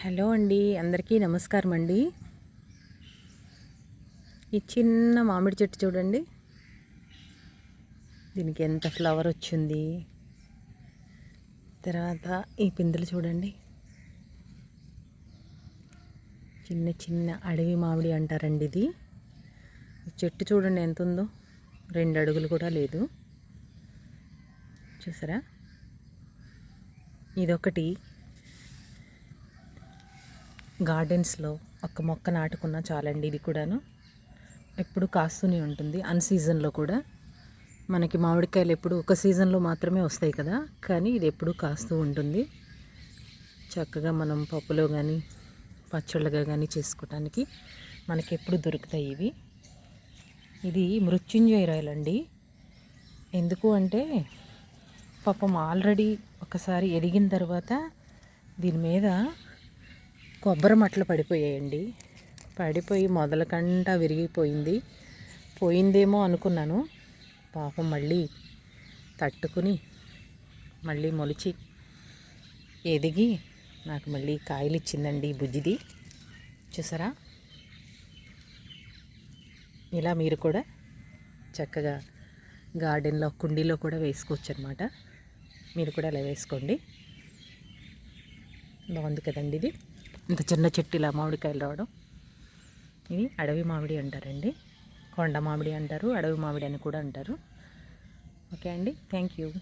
Hello అండి అందరికీ నమస్కారం అండి ఈ చిన్న మామిడి చెట్టు చూడండి. దీనికి ఎంత ఫ్లవర్ వచ్చింది. తర్వాత ఈ పిందెలు చూడండి. చిన్న చిన్న అడవి మామిడి అంటారండి ఇది. చెట్టు చూడండి ఎంత ఉందో రెండు అడుగులు కూడా లేదు. చూసారా? ఇదొకటి. గార్డెన్స్లో ఒక మొక్క నాటుకున్నా చాలండి ఇది కూడాను. ఎప్పుడు కాస్తూనే ఉంటుంది అన్ సీజన్లో కూడా. మనకి మామిడికాయలు ఎప్పుడు ఒక సీజన్లో మాత్రమే వస్తాయి కదా కానీ ఇది ఎప్పుడు కాస్తూ ఉంటుంది. చక్కగా మనం పప్పులో కానీ పచ్చళ్ళగా కానీ చేసుకోవటానికి మనకి ఎప్పుడు దొరుకుతాయి ఇవి. ఇది మృత్యుంజయ రాయలు అండి ఎందుకు అంటే పాపం ఆల్రెడీ ఒకసారి ఎదిగిన తర్వాత దీని మీద కొబ్బరి మట్టలు పడిపోయాయండి. పడిపోయి మొదలకంట విరిగిపోయింది. పోయిందేమో అనుకున్నాను. పాపం మళ్ళీ తట్టుకుని మళ్ళీ మొలిచి ఎదిగి నాకు మళ్ళీ కాయలు ఇచ్చిందండి బుజ్జిది. చూసారా? ఇలా మీరు కూడా చక్కగా గార్డెన్లో కుండీలో కూడా వేసుకోవచ్చు అనమాట మీరు కూడా అలా వేసుకోండి. బాగుంది కదండి ఇది. ఇంత చిన్న చెట్టు ఇలా మామిడికాయలు రావడం. ఇది అడవి మామిడి అంటారండి. కొండ మామిడి అంటారు అడవి మామిడి అని కూడా అంటారు. ఓకే అండి. Thank you.